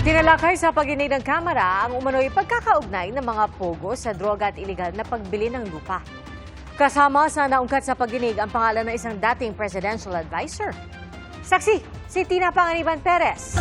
Tinalakay sa paginig ng Kamara ang umano'y pagkakaugnay ng mga pogo sa droga at iligal na pagbili ng lupa. Kasama sa naungkat sa paginig ang pangalan ng isang dating presidential advisor. Saksi, si Tina Panganiban Perez.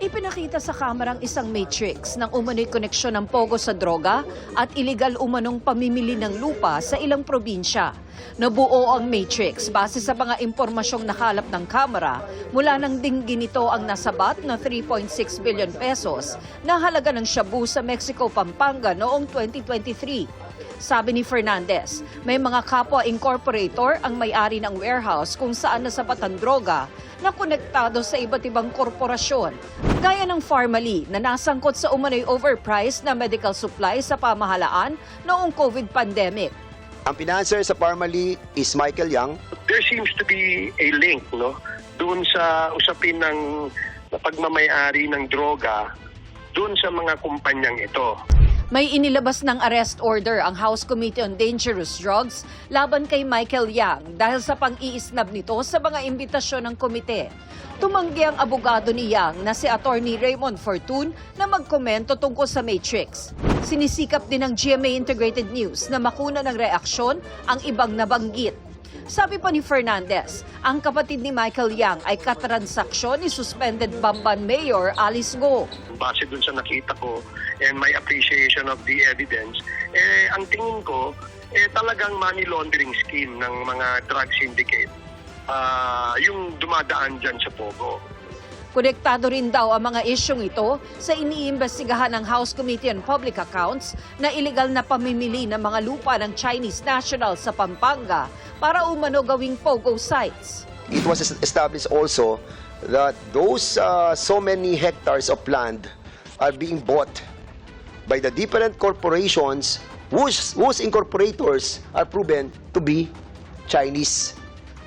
Ipinakita sa kamerang isang matrix ng umano'y koneksyon ng pogo sa droga at iligal umanong pamimili ng lupa sa ilang probinsya. Nabuo ang matrix base sa mga impormasyong nakalap ng kamera mula nang dinggin nito ang nasabat na 3.6 billion pesos na halaga ng shabu sa Mexico, Pampanga noong 2023. Sabi ni Fernandez, may mga kapwa incorporator ang may-ari ng warehouse kung saan nasapat ang droga na konektado sa iba't ibang korporasyon. Gaya ng Farmally na nasangkot sa umano'y overpriced na medical supply sa pamahalaan noong COVID pandemic. Ang financer sa Parmali is Michael Yang. there seems to be a link no doon sa usapin ng pagmamayari ng droga doon sa mga kumpanyang ito. May inilabas ng arrest order ang House Committee on Dangerous Drugs laban kay Michael Yang dahil sa pang-iisnab nito sa mga imbitasyon ng komite. Tumanggi ang abogado ni Yang na si Attorney Raymond Fortun na magkomento tungkol sa Matrix. Sinisikap din ng GMA Integrated News na makuna ng reaksyon ang ibang nabanggit. Sabi pa ni Fernandez, ang kapatid ni Michael Yang ay katransaksyon ni suspended Bamban Mayor Alice Go. Base doon sa nakita ko and my appreciation of the evidence, eh, ang tingin ko, eh, talagang money laundering scheme ng mga drug syndicate ah, yung dumadaan dyan sa Pogo. Konektado rin daw ang mga isyong ito sa iniimbestigahan ng House Committee on Public Accounts na illegal na pamimili ng mga lupa ng Chinese national sa Pampanga para umano gawing POGO sites. It was established also that those uh, so many hectares of land are being bought by the different corporations whose, whose incorporators are proven to be Chinese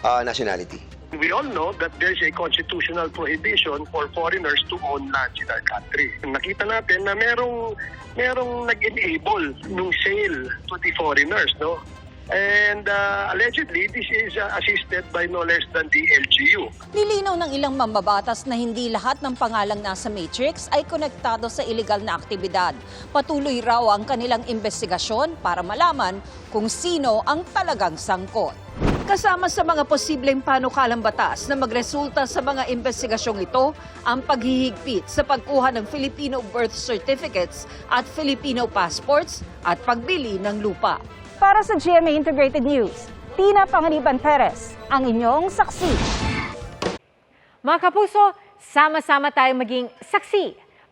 uh, nationality. We all know that there's a constitutional prohibition for foreigners to own lands in our country. Nakita natin na merong merong nag-enable nung sale to the foreigners, no? And uh, allegedly, this is uh, assisted by no less than the LGU. Nilinaw ng ilang mambabatas na hindi lahat ng pangalang nasa Matrix ay konektado sa illegal na aktibidad. Patuloy raw ang kanilang investigasyon para malaman kung sino ang talagang sangkot. Kasama sa mga posibleng panukalang batas na magresulta sa mga investigasyong ito ang paghihigpit sa pagkuha ng Filipino birth certificates at Filipino passports at pagbili ng lupa. Para sa GMA Integrated News, Tina Panganiban Perez, ang inyong saksi. Mga kapuso, sama-sama tayong maging saksi.